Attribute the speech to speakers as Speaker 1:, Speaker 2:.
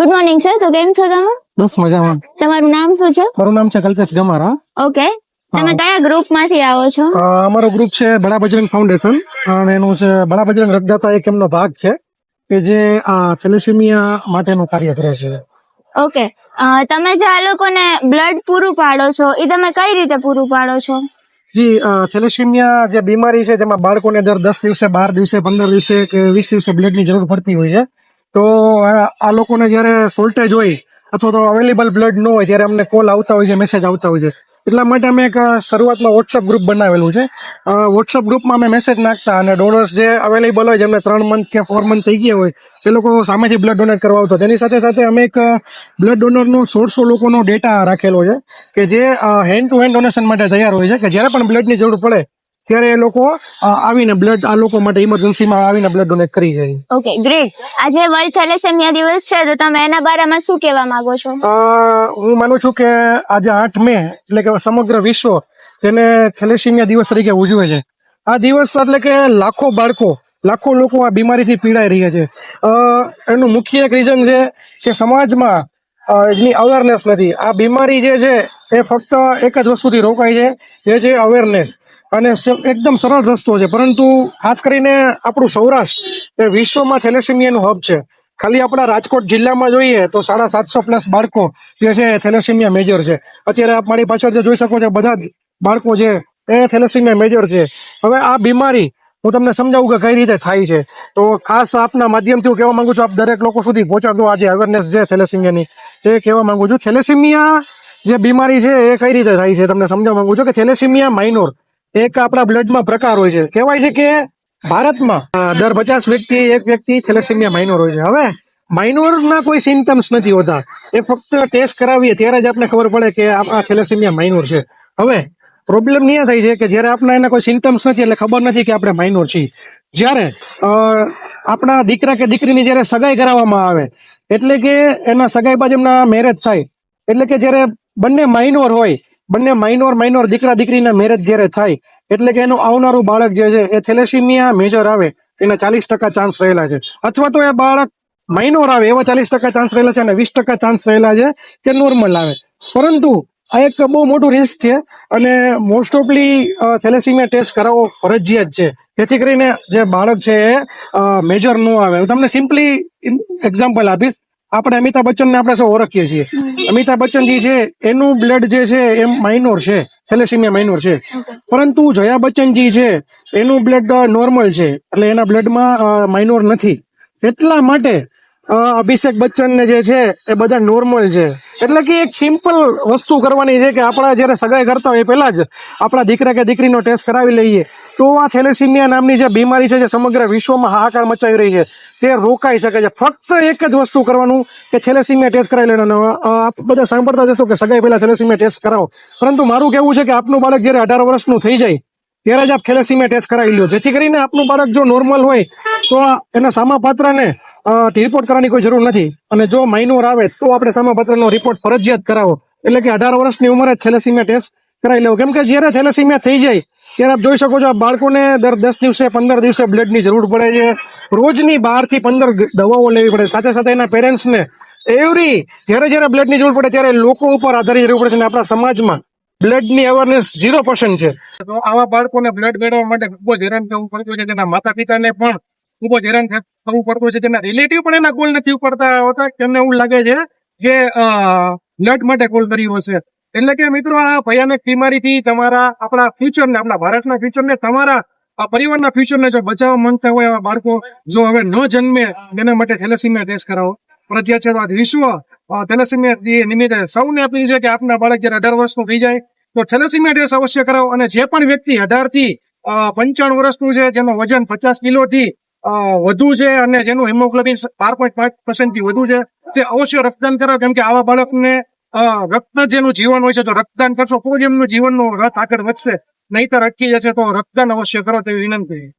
Speaker 1: Good morning sir તો કેમ છો તમે?
Speaker 2: બસ મજામાં.
Speaker 1: તમારું નામ શું છે?
Speaker 2: મારું નામ છે કલ્પેશ ગમારા.
Speaker 1: ઓકે તમે કયા ગ્રુપમાંથી આવો છો?
Speaker 2: અમારો ગ્રુપ છે બડા બજરંગ ફાઉન્ડેશન અને એનું છે બડા બજરંગ રક્તદાતા એક એમનો ભાગ છે કે જે આ થેલેસેમિયા માટેનું કાર્ય કરે છે.
Speaker 1: ઓકે તમે જે આ લોકોને બ્લડ પૂરું પાડો છો એ તમે કઈ રીતે પૂરું પાડો છો?
Speaker 2: જી થેલેસેમિયા જે બીમારી છે તેમાં બાળકોને દર દસ દિવસે બાર દિવસે પંદર દિવસે કે વીસ દિવસે બ્લડની જરૂર પડતી હોય છે. તો આ લોકોને જ્યારે શોર્ટેજ હોય અથવા તો અવેલેબલ બ્લડ ન હોય ત્યારે અમને કોલ આવતા હોય છે મેસેજ આવતા હોય છે. એટલા માટે અમે એક શરૂઆતમાં વોટ્સઅપ ગ્રુપ બનાવેલું છે. વોટ્સઅપ ગ્રુપમાં અમે મેસેજ નાખતા અને ડોનર્સ જે અવેલેબલ હોય, જેમને ત્રણ મંથ કે ફોર મંથ થઈ ગયા હોય, એ લોકો સામેથી બ્લડ ડોનેટ કરવા આવતા. તેની સાથે સાથે અમે એક બ્લડ ડોનરનો સોળસો લોકોનો ડેટા રાખેલો છે કે જે હેન્ડ ટુ હેન્ડ ડોનેશન માટે તૈયાર હોય છે, કે જ્યારે પણ બ્લડની જરૂર પડે ત્યારે એ લોકો આવીને બ્લડ આ લોકો માટે ઇમરજન્સીમાં આવીને બ્લડ ડોનેટ કરી જાય.
Speaker 1: ઓકે ગ્રેટ આજે વર્લ્ડ થેલેસેમિયા દિવસ છે તો તમે એના બારામાં શું કહેવા માંગો છો?
Speaker 2: હું માનું છું કે આજે આઠ મે એટલે કે સમગ્ર વિશ્વ તેને થેલેસેમિયા દિવસ તરીકે ઉજવે છે. આ દિવસ એટલે કે લાખો બાળકો લાખો લોકો આ બીમારીથી પીડાઈ રહ્યા છે. એનું મુખ્ય એક રીઝન છે કે સમાજમાં એની અવેરનેસ નથી. આ બીમારી જે છે એ ફક્ત એક જ વસ્તુથી રોકાય છે જે છે અવેરનેસ અને એકદમ સરળ રસ્તો છે. પરંતુ ખાસ કરીને આપણું સૌરાષ્ટ્ર એ વિશ્વમાં થેલેસીમિયાનું હબ છે. ખાલી આપણા રાજકોટ જિલ્લામાં જોઈએ તો સાડા સાતસો પ્લસ બાળકો જે છે થેલેસીમિયા મેજર છે. અત્યારે આપ મારી પાછળ જે જોઈ શકો છો, બધા જ બાળકો છે એ થેલેસેમિયા મેજર છે. હવે આ બીમારી હું તમને સમજાવું કે કઈ રીતે થાય છે. તો ખાસ આપના માધ્યમથી હું કહેવા માંગુ છું, આપ દરેક લોકો સુધી પહોંચાડો આજે અવેરનેસ છે થેલેસેમિયાની. એ કહેવા માંગુ છું, થેલેસેમિયા જે બીમારી છે એ કઈ રીતે થાય છે? તમને સમજાવવા માંગુ છું કે થેલેસીમિયા માઇનોર એક આપણા બ્લડમાં પ્રકાર હોય છે. કહેવાય છે કે ભારતમાં દર પચાસ વ્યક્તિ, એક વ્યક્તિ થેલેસેમિયા માઇનોર હોય છે. હવે માઇનોરના કોઈ સિમ્ટમ્સ નથી હોતા. એ ફક્ત ટેસ્ટ કરાવીએ ત્યારે જ આપણે ખબર પડે કે આ થેલેસેમિયા માઇનોર છે. હવે પ્રોબ્લેમ એ થાય છે કે જ્યારે આપણા એના કોઈ સિમ્ટમ્સ નથી એટલે ખબર નથી કે આપણે માઇનોર છીએ. જ્યારે આપણા દીકરા કે દીકરીની જ્યારે સગાઈ કરાવવામાં આવે, એટલે કે એના સગાઈ બાદ એમના મેરેજ થાય, એટલે કે જ્યારે બંને માઇનોર હોય બંને માઇનોર માઇનોર દીકરા દીકરીના મેરેજ જ્યારે થાય, એટલે કે એનું આવનારું બાળક જે છે એ થેલેસીમિયા મેજર આવે, એના ચાલીસ ટકા ચાન્સ રહેલા છે. અથવા તો એ બાળક માઇનોર આવે, એવા ચાલીસ ટકા ચાન્સ રહેલા છે અને વીસ ટકા ચાન્સ રહેલા છે કે નોર્મલ આવે. પરંતુ આ એક બહુ મોટું રિસ્ક છે અને મોસ્ટ ઓફલી થેલેસીમિયા ટેસ્ટ કરાવવો ફરજિયાત છે. જેથી કરીને જે બાળક છે એ મેજર ન આવે. હું તમને સિમ્પલી એક્ઝામ્પલ આપીશ. આપણે અમિતાભ બચ્ચનને આપણે સૌ ઓળખીએ છીએ. અમિતાભ બચ્ચનજી છે એનું બ્લડ જે છે એ માઇનોર છે. થેલેસીમિયા માઇનોર છે. પરંતુ જયા બચ્ચનજી છે એનું બ્લડ નોર્મલ છે. એટલે એના બ્લડમાં માઇનોર નથી. એટલા માટે અભિષેક બચ્ચન ને જે છે એ બધા નોર્મલ છે. એટલે કે એક સિમ્પલ વસ્તુ કરવાની છે કે આપણા જ્યારે સગાઈ કરતા હોય એ પહેલા જ આપણા દીકરા કે દીકરીનો ટેસ્ટ કરાવી લઈએ. તો આ થેલેસીમિયા નામની જે બીમારી છે જે સમગ્ર વિશ્વમાં હાહાકાર મચાવી રહી છે, તે રોકાઈ શકે છે. ફક્ત એક જ વસ્તુ કરવાનું કે થેલેસીમિયા ટેસ્ટ કરાવી લેવાનો. આપ બધા સાંભળતા જશો કે સગાઈ પહેલાં થેલેસીમિયા ટેસ્ટ કરાવો. પરંતુ મારું કહેવું છે કે આપનું બાળક જ્યારે અઢાર વર્ષનું થઈ જાય, ત્યારે જ આપ થેલેસીમિયા ટેસ્ટ કરાવી લો જેથી કરીને આપનું બાળક જો નોર્મલ હોય, તો એના સામા પાત્રને રિપોર્ટ કરવાની કોઈ જરૂર નથી. અને જો માઇનોર આવે, તો આપણે સામા પાત્રનો રિપોર્ટ ફરજિયાત કરાવો. એટલે કે અઢાર વર્ષની ઉંમરે થેલેસીમિયા ટેસ્ટ કરાવી લેવો. કેમ કે જ્યારે થેલેસીમિયા થઈ જાય ત્યારે આપ જોઈ શકો છો આ બાળકોને દર દસ દિવસે, પંદર દિવસે બ્લડની જરૂર પડે છે. રોજની બારથી પંદર દવાઓ લેવી પડે. સાથે સાથે એના પેરેન્ટ્સને એવરી જ્યારે જ્યારે બ્લડની જરૂર પડે ત્યારે લોકો ઉપર આધારિત રહેવું પડે છે અને આપણા સમાજમાં બ્લડની અવેરનેસ ઝીરો પર્સન્ટ છે. તો આવા બાળકોને બ્લડ મેળવવા માટે ખૂબ જ હેરાન થવું પડતું છે. તેના માતા પિતાને પણ ખૂબ જ હેરાન થવું પડતું છે. તેના રિલેટિવ પણ એના કોલ નથી ઉપડતા હોતા. તેમને એવું લાગે છે કે બ્લડ માટે કોલ કર્યો હશે. એટલે કે મિત્રો, આ ભયાનક બીમારીથી તમારા આપણા ફ્યુચરને આપણા ભારતના ફ્યુચરને તમારા પરિવારના ફ્યુચરને જો બચાવવા માંગતા હોય એવા બાળકો, જો હવે ન જન્મે તેના માટે થેલેસીમિયા ટેસ્ટ કરાવો. ફરજિયાત છે વિશ્વ થેલેસીમિયા નિમિત્તે સૌને આપી છે કે આપના બાળક જ્યારે અઢાર વર્ષનું થઈ જાય, તો થેલેસીમિયા ટેસ્ટ અવશ્ય કરાવો. અને જે પણ વ્યક્તિ અઢારથી પંચાણું વર્ષનું છે, જેનું વજન પચાસ કિલો થી વધુ છે અને જેનું હિમોગ્લોબિન બાર પોઈન્ટ પાંચથી વધુ છે, તે અવશ્ય રક્તદાન કરો કેમ કે આવા બાળકને રક્ત જેનું જીવન હોય છે, તો રક્તદાન કરશો, તો જ એમનું જીવનનું રથ આગળ વધશે. નહીતર અટકી જશે તો રક્તદાન અવશ્ય કરો તેવી વિનંતી.